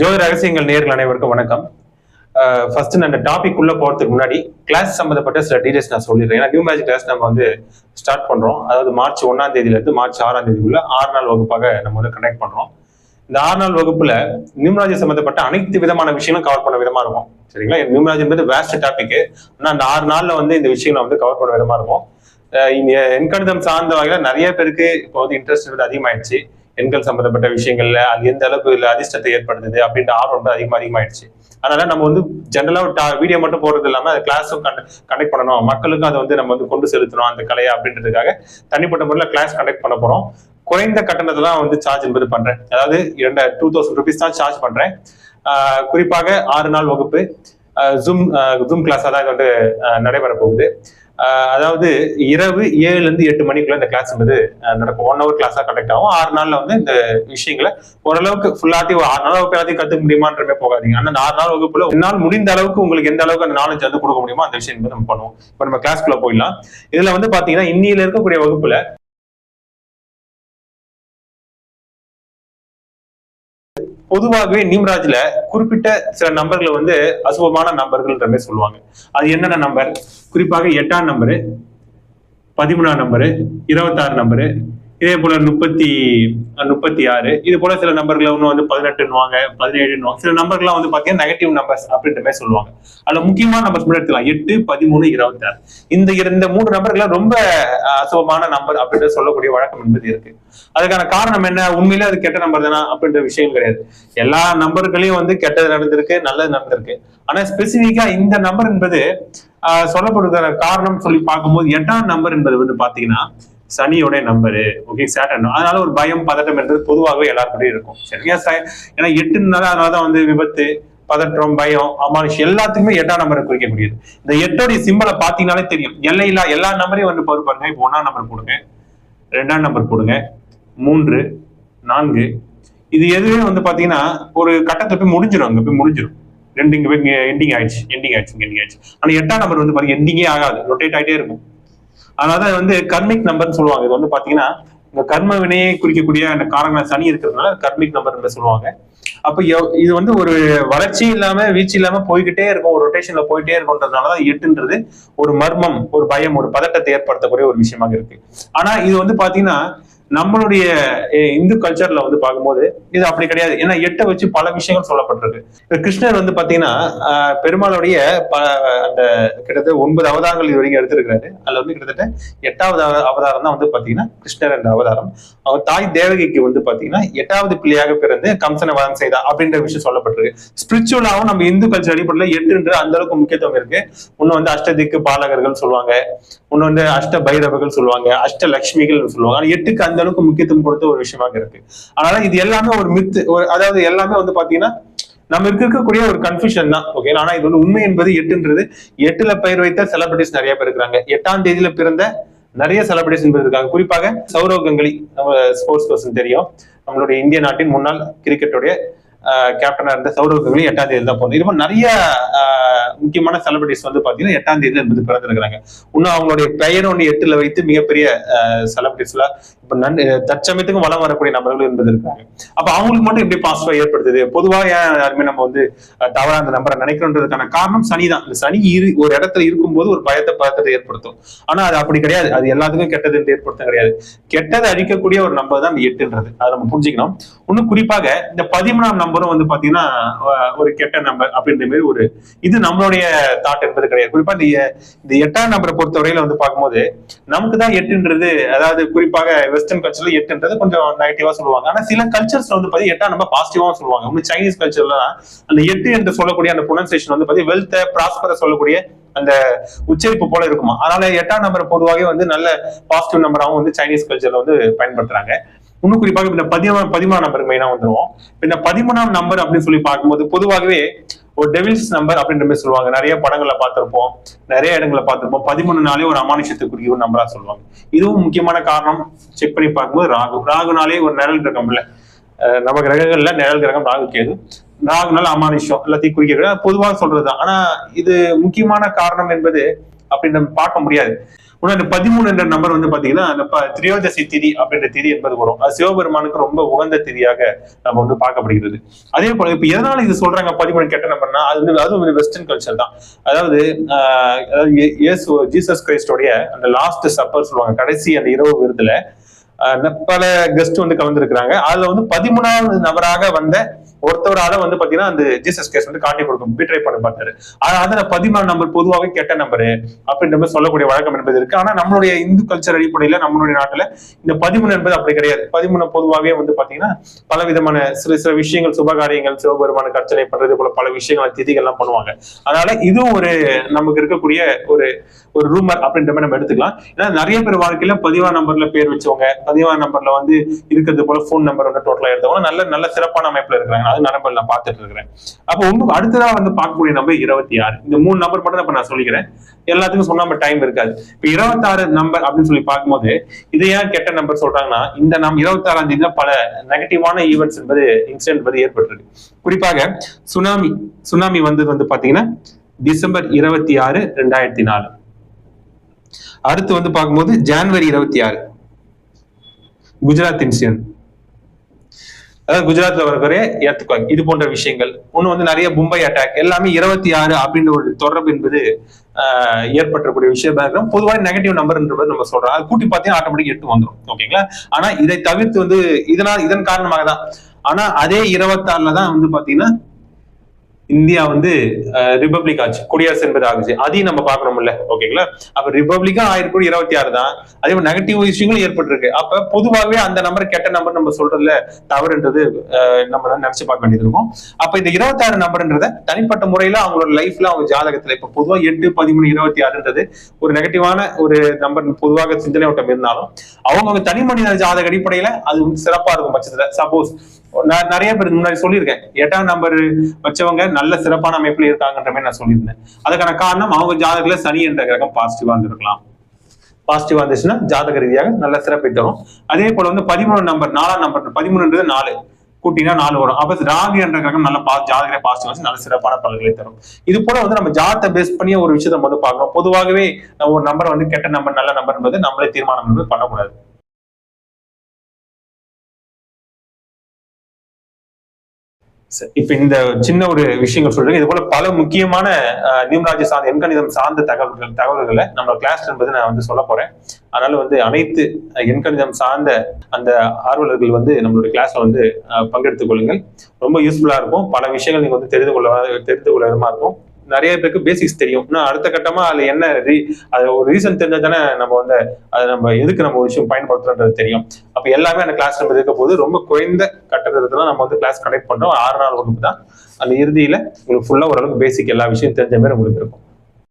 ஜோதி ரகசியங்கள் நேர்கள் அனைவருக்கும் வணக்கம். ஃபர்ஸ்ட் நான் அந்த டாபிக் உள்ள போறதுக்கு முன்னாடி கிளாஸ் சம்பந்தப்பட்ட சில டீடைல்ஸ் நான் சொல்லிடுறேன். ஏன்னா நியூ மேஜிக் கிளாஸ் நம்ம வந்து ஸ்டார்ட் பண்றோம். அதாவது மார்ச் ஒன்னாம் தேதியில இருந்து மார்ச் ஆறாம் தேதிக்குள்ள ஆறு நாள் வகுப்பாக நம்ம வந்து கனெக்ட் பண்றோம். இந்த ஆறு நாள் வகுப்புல நியூமராஜி சம்பந்தப்பட்ட அனைத்து விதமான விஷயங்களும் கவர் பண்ண விதமா இருக்கும். சரிங்களா? நியூமராஜி என்பது வேஸ்ட் டாபிக் ஆனா அந்த ஆறு நாள்ல வந்து இந்த விஷயங்களை வந்து கவர் பண்ண விதமா இருக்கும். அஹ் இந்த எண்கணிதம் சார்ந்த வகையில நிறைய பேருக்கு இப்போ வந்து இன்ட்ரெஸ்ட் வந்து அதிகமாயிடுச்சு. பெண்கள் சம்பந்தப்பட்ட விஷயங்கள்ல அது எந்த அளவுக்கு இல்ல அதிர்ஷ்டத்தை ஏற்படுத்துது அப்படின்ற ஆர்வம் வந்து அதிகமா அதிகமாயிடுச்சு. அதனால நம்ம வந்து ஜென்ரலா வீடியோ மட்டும் போறது இல்லாம அது கிளாஸும் கண்டக்ட் பண்ணணும். மக்களுக்கும் அதை வந்து நம்ம வந்து கொண்டு செலுத்தணும் அந்த கலையை அப்படின்றதுக்காக தனிப்பட்ட முறையில் கிளாஸ் கண்டக்ட் பண்ண போறோம். குறைந்த கட்டணத்தை தான் வந்து சார்ஜ் என்பது பண்றேன். அதாவது இரண்டு டூ தௌசண்ட் ருபீஸ் தான் சார்ஜ் பண்றேன். குறிப்பாக ஆறு நாள் வகுப்பு ஜூம் ஜூம் கிளாஸ் தான் இது வந்து நடைபெற போகுது. அதாவது இரவு ஏழுலேருந்து எட்டு மணிக்குள்ள இந்த கிளாஸ் வந்து நடக்கும். ஒன் ஹவர் கிளாஸாக கண்டக்ட் ஆகும். ஆறு நாளில் வந்து இந்த விஷயங்களை ஓரளவுக்கு ஃபுல்லாத்தையும் ஆறு நாள் வகுப்பு எல்லாத்தையும் கற்றுக்க முடியுமான்றமே போகாதீங்க. ஆனால் அந்த ஆறு நாள் வகுப்புல நாள் முடிந்த அளவுக்கு உங்களுக்கு எந்த அளவுக்கு அந்த நாலேஜ் வந்து கொடுக்க முடியுமோ அந்த விஷயம் வந்து நம்ம பண்ணுவோம். இப்போ நம்ம கிளாஸ்க்குள்ள போயிடலாம். இதில் வந்து பார்த்தீங்கன்னா இன்னியில இருக்கக்கூடிய வகுப்புல பொதுவாகவே நிம்ராஜ்ல குறிப்பிட்ட சில நம்பர்களை வந்து அசுபமான நம்பர்கள்ன்ற மாதிரி சொல்லுவாங்க. அது என்னென்ன நம்பர்? குறிப்பாக எட்டாம் நம்பரு பதிமூணாம் நம்பரு இருபத்தாறு நம்பரு இதே போல முப்பத்தி முப்பத்தி ஆறு. இது போல சில நம்பர்களை இன்னும் வந்து பதினெட்டுன்னுவாங்க பதினேழுன்னுவாங்க. சில நம்பர்லாம் வந்து பாத்தீங்கன்னா நெகட்டிவ் நம்பர்ஸ் அப்படின்ற மாதிரி சொல்லுவாங்க. அதுல முக்கியமான நம்பர்ஸ் மட்டும் எடுத்துக்கலாம். எட்டு பதிமூணு இருபத்தாறு. இந்த இந்த மூணு நம்பர்கள் ரொம்ப அஹ், அசுபமான நம்பர் அப்படின்ற சொல்லக்கூடிய வழக்கம் என்பது இருக்கு. அதுக்கான காரணம் என்ன? உண்மையிலே அது கெட்ட நம்பர் தானா? அப்படின்ற விஷயம் கிடையாது. எல்லா நம்பர்களையும் வந்து கெட்டது நடந்திருக்கு நல்லது நடந்திருக்கு. ஆனா ஸ்பெசிபிக்கா இந்த நம்பர் என்பது ஆஹ், சொல்லப்படுகிற காரணம் சொல்லி பார்க்கும்போது எட்டாம் நம்பர் என்பது வந்து பாத்தீங்கன்னா சனியோட நம்பரு. ஓகே சேட்டன் அதனால ஒரு பயம் பதட்டம் என்றது பொதுவாகவே எல்லாருக்கிட்டையும் இருக்கும். சரியா சார் ஏன்னா எட்டுனால அதனாலதான் வந்து விபத்து பதற்றம் பயம் அமானுஷம் எல்லாத்துக்குமே எட்டாம் நம்பரை குறிக்கக்கூடியது இந்த எட்டோடைய சிம்பலை பாத்தீங்கன்னாலே தெரியும். எல்லையில எல்லா நம்பரையும் வந்து பொறுப்பு பாருங்க. இப்போ ஒன்னாம் நம்பர் போடுங்க. ரெண்டாம் நம்பர் போடுங்க. மூன்று நான்கு. இது எதுவே வந்து பாத்தீங்கன்னா ஒரு கட்டத்தை போய் முடிஞ்சிடும் அங்க போய் முடிஞ்சிடும் ரெண்டு இங்க போய் எண்டிங் ஆயிடுச்சு. எண்டிங் ஆயிடுச்சு எண்டிங் ஆயிடுச்சு. ஆனா எட்டாம் நம்பர் வந்து பாருங்க எண்டிங்கே ஆகாது. ரொட்டேட் ஆகிட்டே இருக்கும். அதனால வந்து கர்மிக் நம்பர்னு சொல்லுவாங்க. இது வந்து பாத்தீங்கன்னா இந்த கர்ம வினையை குறிக்கக்கூடிய அந்த காரங்கள சனி இருக்கிறதுனால கர்மிக் நம்பர் சொல்லுவாங்க. அப்ப எவ்- இது வந்து ஒரு வளர்ச்சி இல்லாம வீழ்ச்சி இல்லாம போய்கிட்டே இருக்கும். ஒரு ரொட்டேஷன்ல போயிட்டே இருக்கும்ன்றதுனாலதான் எட்டுன்றது ஒரு மர்மம் ஒரு பயம் ஒரு பதட்டத்தை ஏற்படுத்தக்கூடிய ஒரு விஷயமாக இருக்கு. ஆனா இது வந்து பாத்தீங்கன்னா நம்மளுடைய இந்து கல்ச்சர்ல வந்து பார்க்கும்போது இது அப்படி கிடையாது. ஏன்னா எட்டை வச்சு பல விஷயங்கள் சொல்லப்பட்டிருக்கு. கிருஷ்ணர் வந்து பாத்தீங்கன்னா பெருமாளுடைய அந்த கிட்டத்தட்ட ஒன்பது அவதாரங்கள் இது வரைக்கும் எடுத்திருக்கிறாரு. அதுல வந்து கிட்டத்தட்ட எட்டாவது அவதாரம் தான் வந்து பாத்தீங்கன்னா கிருஷ்ணர் என்ற அவதாரம். அவர் தாய் தேவகிக்கு வந்து பாத்தீங்கன்னா எட்டாவது பிள்ளையாக பிறந்து கம்சனை வதம் செய்தா அப்படின்ற விஷயம் சொல்லப்பட்டிருக்கு. ஸ்பிரிச்சுவலாவும் நம்ம இந்து கல்ச்சர் அடிப்படையில் எட்டுன்ற அந்த அளவுக்கு முக்கியத்துவம் இருக்கு. இன்னும் வந்து அஷ்டதிக்கு பாலகர்கள் சொல்லுவாங்க. இன்னும் வந்து அஷ்ட பைரவர்கள் சொல்லுவாங்க. அஷ்ட லட்சுமிகள் சொல்லுவாங்க. எட்டுக்கு அந்த அந்த அளவுக்கு முக்கியத்துவம் கொடுத்த ஒரு விஷயமாக இருக்கு. அதனால இது எல்லாமே ஒரு மித்து ஒரு அதாவது எல்லாமே வந்து பாத்தீங்கன்னா நம்ம இருக்கக்கூடிய ஒரு கன்ஃபியூஷன் தான் ஓகே ஆனா இது வந்து உண்மை என்பது எட்டுன்றது. எட்டுல பெயர் வைத்த செலிபிரிட்டிஸ் நிறைய பேர் இருக்கிறாங்க. எட்டாம் தேதியில பிறந்த நிறைய செலிபிரிட்டிஸ் என்பது இருக்காங்க. குறிப்பாக சௌரவ் கங்குலி நம்ம ஸ்போர்ட்ஸ் பர்சன் தெரியும். நம்மளுடைய இந்திய நாட்டின் முன்னாள் கிரிக்கெட்டுடைய கேப்டனா இருந்த சௌரவ் கங்குலி எட்டாம் தேதி தான் போகணும் இது மாதிரி நிறைய முக்கியமான செலிபிரிட்டிஸ் வந்து பாத்தீங்கன்னா எட்டாம் தேதி என்பது பிறந்திருக்கிறாங்க. இன்னும் அவங்களுடைய பெயர் ஒன்று எட்டுல வைத்து மிகப்பெரிய செலிபிரிட்டிஸ்ல தற்சமயத்துக்கும் வளம் வரக்கூடிய நபர்கள் என்பது இருக்காங்க. அப்ப அவங்களுக்கு மட்டும் எப்படி பாசிட்டிவா ஏற்படுத்துது? பொதுவாக ஏன் யாருமே நம்ம வந்து தவறா அந்த நம்பரை நினைக்கிறோன்றதுக்கான காரணம் சனி தான் இந்த சனி இரு ஒரு இடத்துல இருக்கும்போது ஒரு பயத்தை பதத்தை ஏற்படுத்தும். ஆனா அது அப்படி கிடையாது. அது எல்லாத்துக்கும் கெட்டது என்று ஏற்படுத்த கிடையாது. கெட்டதை அழிக்கக்கூடிய ஒரு நம்பர் தான் எட்டுன்றது. அதை நம்ம புரிஞ்சுக்கணும். இன்னும் குறிப்பாக இந்த பதிமூணாம் நம்பரும் வந்து பாத்தீங்கன்னா ஒரு கெட்ட நம்பர் அப்படின்ற மாதிரி ஒரு இது நம்மளுடைய தாட் என்பது கிடையாது. குறிப்பா இந்த இந்த எட்டாம் நம்பரை பொறுத்தவரையில வந்து பார்க்கும்போது நமக்கு தான் எட்டுன்றது அதாவது குறிப்பாக வெஸ்டர்ன் கல்ச்சர்ல எட்டுன்றது கொஞ்சம் நெகட்டிவா சொல்லுவாங்க. ஆனா சில கல்ச்சர்ஸ்ல வந்து பாத்தீங்கன்னா எட்டாம் நம்ம பாசிட்டிவாவும் சொல்லுவாங்க. இன்னும் சைனீஸ் கல்ச்சர்ல அந்த எட்டு என்று சொல்லக்கூடிய அந்த புனன்சேஷன் வந்து பாத்தீங்கன்னா வெல்த் ப்ராஸ்பர சொல்லக்கூடிய அந்த உச்சரிப்பு போல இருக்குமா. அதனால எட்டாம் நம்பர் பொதுவாகவே வந்து நல்ல பாசிட்டிவ் நம்பராகவும் வந்து சைனீஸ் கல்ச்சர்ல வந்து பயன்படுத்துறாங்க. இன்னும் குறிப்பாக இந்த பதிமூணு பதிமூணாம் நம்பர் மெயினா வந்துருவோம். இந்த பதிமூணாம் நம்பர் அப்படின்னு சொல்லி பார்க்கும்போது பொதுவாகவே ஒரு டெவில்ஸ் நம்பர் அப்படின்ற மாதிரி சொல்லுவாங்க. நிறைய படங்களை பார்த்திருப்போம். நிறைய இடங்களை பார்த்திருப்போம். பதிமூணு நாளே ஒரு அமானுஷத்துக்குரிய ஒரு நம்பரா சொல்லுவாங்க. இதுவும் முக்கியமான காரணம் செக் பண்ணி பார்க்கும்போது ராகு. ராகுனாலே ஒரு நிழல் கிரகம்ல அஹ் நம்ம கிரகங்கள்ல நிழல் கிரகம் ராகு கேது. ராகுனால அமானுஷம் எல்லாத்தையும் குறிக்கிறது. பொதுவாக சொல்றதுதான். ஆனா இது முக்கியமான காரணம் என்பது அப்படி நம்ம பார்க்க முடியாது. இன்னும் அந்த பதிமூணு என்ற நம்பர் வந்து பாத்தீங்கன்னா அந்த ப- திரியோதசி திதி அப்படின்ற திதி என்பது வரும். அது சிவபெருமானுக்கு ரொம்ப உகந்த திதியாக நம்ம வந்து பார்க்கப்படுகிறது. அதே போல இப்ப எதனால இது சொல்றாங்க பதிமூணு கெட்ட நம்பர்னா அது வந்து அதுவும் வந்து வெஸ்டர்ன் கல்ச்சர் தான். அதாவது அதாவது இயேசு ஜீசஸ் கிரைஸ்டோடைய அந்த லாஸ்ட் சப்பர் சொல்லுவாங்க கடைசி அந்த இரவு விருதுல பல கெஸ்ட் வந்து கலந்துருக்கிறாங்க. அதுல வந்து பதிமூணாவது நபராக வந்த ஒருத்தவரால வந்து பாத்தீங்கன்னா அந்த ஜீசஸ் கேஸ் வந்து காட்டி கொடுக்கும் பீட்ரை பண்ண பார்த்தாரு ஆனா பதிமூணு நம்பர் பொதுவாகவே கெட்ட நம்பரு அப்படின்ற மாதிரி சொல்லக்கூடிய வழக்கம் என்பது இருக்கு. ஆனா நம்மளுடைய இந்து கல்ச்சர் அடிப்படையில நம்மளுடைய நாட்டுல இந்த பதிமூணு என்பது அப்படி கிடையாது. பதிமூணு பொதுவாகவே வந்து பாத்தீங்கன்னா பல விதமான சில சில விஷயங்கள் சுபகாரியங்கள் சிவபெருமானுக்கு அர்ச்சனை பண்றது போல பல விஷயங்கள் திதிகள்லாம் பண்ணுவாங்க. அதனால இதுவும் ஒரு நமக்கு இருக்கக்கூடிய ஒரு ஒரு ரூமர் அப்படின்ற மாதிரி நம்ம எடுத்துக்கலாம். ஏன்னா நிறைய பேர் வாழ்க்கையில பதிவா நம்பர்ல பேர் வச்சவங்க பதிவா நம்பர்ல வந்து இருக்கிறது போல ஃபோன் நம்பர் வந்து டோட்டலா எடுத்தவங்க. நல்ல நல்ல சிறப்பான அமைப்புல இருக்கிறாங்க. அது நம்பர் நான் பார்த்துட்டு இருக்கிறேன். அப்போ இன்னும் அடுத்ததா வந்து பார்க்கக்கூடிய நம்பர் இருபத்தி ஆறு இந்த மூணு நம்பர் மட்டும் தான் இப்ப நான் சொல்லிக்கிறேன். எல்லாத்துக்கும் சொன்னாம டைம் இருக்காது. இப்ப இருபத்தாறு நம்பர் அப்படின்னு சொல்லி பார்க்கும்போது இது ஏன் கெட்ட நம்பர் சொல்றாங்கன்னா இந்த நம் இருபத்தாறாம் தேதி பல நெகட்டிவான ஈவெண்ட்ஸ் என்பது இன்சிடென்ட் என்பது ஏற்பட்டிருக்கு. குறிப்பாக சுனாமி சுனாமி வந்தது வந்து பாத்தீங்கன்னா டிசம்பர் இருபத்தி ஆறு ரெண்டாயிரத்தி நாலு அடுத்து வந்து பார்க்கும்போது ஜான்வரி இருபத்தி ஆறு குஜராத் இன்சிடென்ட் அதாவது குஜராத்ல வரக்கூடிய எர்த்குவாக் இது போன்ற விஷயங்கள். ஒன்று வந்து நிறைய மும்பை அட்டாக் எல்லாமே இருபத்தி ஆறு அப்படின்ற ஒரு தொடர்பு என்பது ஆஹ், ஏற்பட்டக்கூடிய விஷயமா. இருக்கும் பொதுவாக நெகட்டிவ் நம்பர்ன்றது நம்ம சொல்றோம். அது கூட்டி பார்த்தீங்கன்னா ஆட்டோமேட்டிக் எட்டு வந்துடும் ஓகேங்களா? ஆனா இதை தவிர்த்து வந்து இதனால் இதன் காரணமாக தான் ஆனா அதே இருபத்தாறுல தான் வந்து பாத்தீங்கன்னா இந்தியா வந்து ரிபப்ளிக் ஆச்சு. குடியரசு என்பது ஆகுச்சு அதையும் நம்ம பார்க்கணும்ல. ஓகேங்களா? அப்ப ரிபப்ளிக்கா ஆயிரம் இருபத்தி ஆறு தான். அதே மாதிரி நெகட்டிவ் விஷயங்களும் ஏற்பட்டிருக்கு. அப்ப பொதுவாகவே அந்த நம்பர் கெட்ட நம்பர் நம்ம சொல்றதுல தவறுன்றது நம்ம நினைச்சு பார்க்க வேண்டியது இருக்கும். அப்ப இந்த இருபத்தாறு நம்பர்ன்றத தனிப்பட்ட முறையில அவங்களோட லைஃப்ல அவங்க ஜாதகத்துல இப்ப பொதுவா எட்டு பதிமூணு இருபத்தி ஆறுன்றது ஒரு நெகட்டிவான ஒரு நம்பர் பொதுவாக சிந்தனை ஓட்டம் இருந்தாலும் அவங்க தனி மனித ஜாதக அடிப்படையில அது சிறப்பா இருக்கும் பட்சத்துல. சப்போஸ் நான் நிறைய பேர் முன்னாடி சொல்லியிருக்கேன். எட்டாம் நம்பர் வச்சவங்க நல்ல சிறப்பான அமைப்புல இருக்காங்கன்ற மாதிரி நான் சொல்லியிருந்தேன். அதுக்கான காரணம் அவங்க ஜாதகத்துல சனி என்ற கிரகம் பாசிட்டிவா இருந்திருக்கலாம். பாசிட்டிவா இருந்துச்சுன்னா ஜாதக ரீதியாக நல்ல சிறப்பை தரும். அதே போல வந்து பதிமூணு நம்பர் நாலாம் நம்பர் பதிமூணுன்றது நாலு. கூட்டினா நாலு வரும். அப்ப ராகு என்ற கிரகம் நல்ல பா ஜாதகரை பாசிட்டிவ் வந்து நல்ல சிறப்பான பலன்களை தரும். இது போல வந்து நம்ம ஜாதத்தை பேஸ் பண்ணி ஒரு விஷயத்தை வந்து பார்க்கணும். பொதுவாகவே நம்ம ஒரு நம்பர் வந்து கெட்ட நம்பர் நல்ல நம்பர் என்பது நம்மளே தீர்மானம் என்பது பண்ணக்கூடாது இப்ப இந்த சின்ன ஒரு விஷயங்கள் சொல்றேன். இது போல பல முக்கியமான அஹ், நியூமராஜி சார்ந்த எண்கணிதம் சார்ந்த தகவல்கள் தகவல்களை நம்ம கிளாஸ் என்பது நான் வந்து சொல்ல போறேன். அதனால வந்து அனைத்து எண்கணிதம் சார்ந்த அந்த ஆர்வலர்கள் வந்து நம்மளுடைய கிளாஸ்ல வந்து பங்கெடுத்துக் கொள்ளுங்கள். ரொம்ப யூஸ்ஃபுல்லா இருக்கும். பல விஷயங்கள் நீங்க வந்து தெரிந்து கொள்ள தெரிந்து கொள்ள விதமா இருக்கும். நிறைய பேருக்கு பேசிக்ஸ் தெரியும். இன்னும் அடுத்த கட்டமா அதுல என்ன ரீ அது ஒரு ரீசன் தெரிஞ்சா தானே நம்ம வந்து அதை நம்ம எதுக்கு நம்ம ஒரு விஷயம் பயன்படுத்துறோன்றது தெரியும். அப்ப எல்லாமே அந்த கிளாஸ் நம்ம இருக்க போது ரொம்ப குறைந்த கட்டத்துல நம்ம வந்து கிளாஸ் கனெக்ட் பண்றோம். ஆறு நாள் வகுப்பு தான். அந்த இறுதியில உங்களுக்கு ஃபுல்லா ஓரளவுக்கு பேசிக் எல்லா விஷயம் தெரிஞ்ச மாதிரி உங்களுக்கு இருக்கும்.